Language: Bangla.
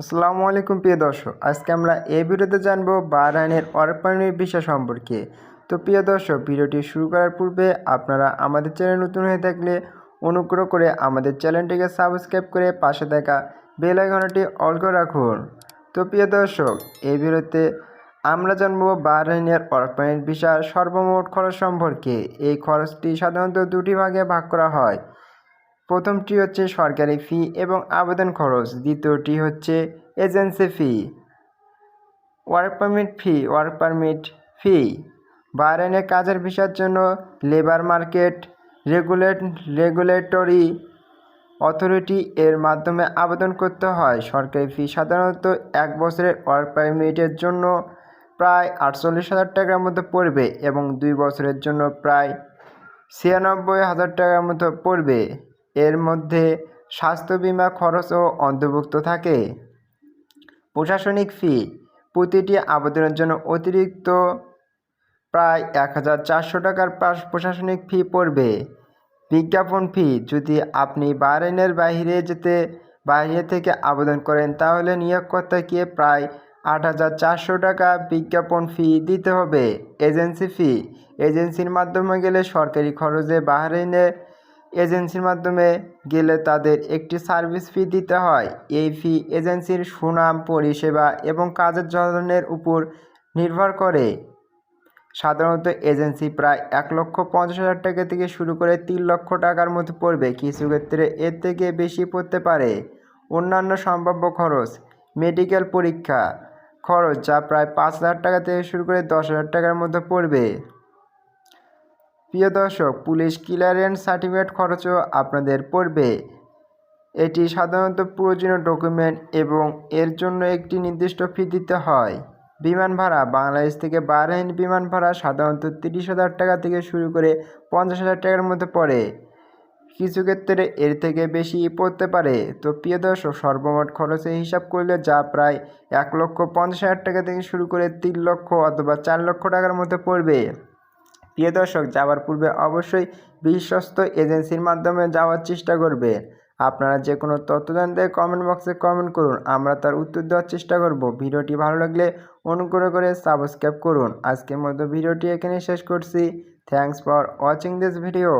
আসসালামু আলাইকুম, প্রিয় দর্শক। আজকে আমরা এই ভিডিওতে জানব বাহরাইনের অরপানির বিষয় সম্পর্কে। তো প্রিয় দর্শক, ভিডিওটি শুরু করার পূর্বে আপনারা আমাদের চ্যানেল নতুন হয়ে থাকলে অনুগ্রহ করে আমাদের চ্যানেলটিকে সাবস্ক্রাইব করে পাশে থাকা বেল আইকনটি অল করে রাখুন। তো প্রিয় দর্শক এই ভিডিওতে আমরা জানব বাহরাইনের অরপানির বিষয় সর্বমোট খরচ সম্পর্কে। এই খরচটি সাধারণত দুটি ভাগে ভাগ করা হয়। প্রথমটি হচ্ছে সরকারি ফি এবং আবেদন খরচ। দ্বিতীয়টি হচ্ছে agency fee. Work permit fee, work permit fee. বাহরাইনে কাজের ভিসার জন্য labour market, regulate, regulatory authority এর মাধ্যমে আবেদন করতে হয়। সরকারি ফি সাধারণত এক বছরের ওয়ার্ক পারমিটের জন্য প্রায় আটচল্লিশ হাজার টাকার মতো পড়বে এবং দুই বছরের জন্য প্রায় ছিয়ানব্বই হাজার টাকার মতো পড়বে। এর মধ্যে স্বাস্থ্য বিমা খরচও অন্তর্ভুক্ত থাকে। প্রশাসনিক ফি প্রতিটি আবেদনের জন্য অতিরিক্ত প্রায় এক হাজার চারশো টাকার প্রশাসনিক ফি পড়বে। বিজ্ঞাপন ফি যদি আপনি বাহরাইনের বাইরে যেতে, বাইরে থেকে আবেদন করেন, তাহলে নিয়োগকর্তাকে প্রায় আট হাজার চারশো টাকা বিজ্ঞাপন ফি দিতে হবে। এজেন্সি ফি, এজেন্সির মাধ্যমে গেলে সরকারি খরচে বাহরাইনে এজেন্সির মাধ্যমে গেলে তাদের একটি সার্ভিস ফি দিতে হয়। এই ফি এজেন্সির সুনাম, পরিষেবা এবং কাজের ধরনের উপর নির্ভর করে। সাধারণত এজেন্সি প্রায় এক লক্ষ পঞ্চাশ হাজার টাকা থেকে শুরু করে তিন লক্ষ টাকার মতো পড়বে। কিছু ক্ষেত্রে এর থেকে বেশি পড়তে পারে। অন্যান্য সম্ভাব্য খরচ, মেডিকেল পরীক্ষা খরচ, যা প্রায় পাঁচ হাজার টাকা থেকে শুরু করে দশ হাজার টাকার মধ্যে পড়বে। প্রিয় দর্শক, পুলিশ ক্লিয়ারেন্স সার্টিফিকেট খরচও আপনাদের পড়বে। এটি সাধারণত প্রয়োজনীয় ডকুমেন্ট এবং এর জন্য একটি নির্দিষ্ট ফি দিতে হয়। বিমান ভাড়া, বাংলাদেশ থেকে বাহরাইন বিমান ভাড়া সাধারণত তিরিশ হাজার টাকা থেকে শুরু করে পঞ্চাশ হাজার টাকার মধ্যে পড়ে। কিছু ক্ষেত্রে এর থেকে বেশি পড়তে পারে। তো প্রিয় দর্শক, সর্বমোট খরচের হিসাব করলে যা প্রায় এক লক্ষ পঞ্চাশ হাজার টাকা থেকে শুরু করে তিন লক্ষ অথবা চার লক্ষ টাকার মধ্যে পড়বে। প্রিয় দর্শক যাওয়ার পূর্বে অবশ্যই বিশ্বস্ত এজেন্সির মাধ্যমে যাওয়ার চেষ্টা করবে। আপনারা যে কোনো তথ্য জানতে কমেন্ট বক্সে কমেন্ট করুন, আমরা তার উত্তর দেওয়ার চেষ্টা করব। ভিডিওটি ভালো লাগলে অনুগ্রহ করে সাবস্ক্রাইব করুন। আজকের মতো ভিডিওটি এখানে শেষ করছি। Thanks for watching this video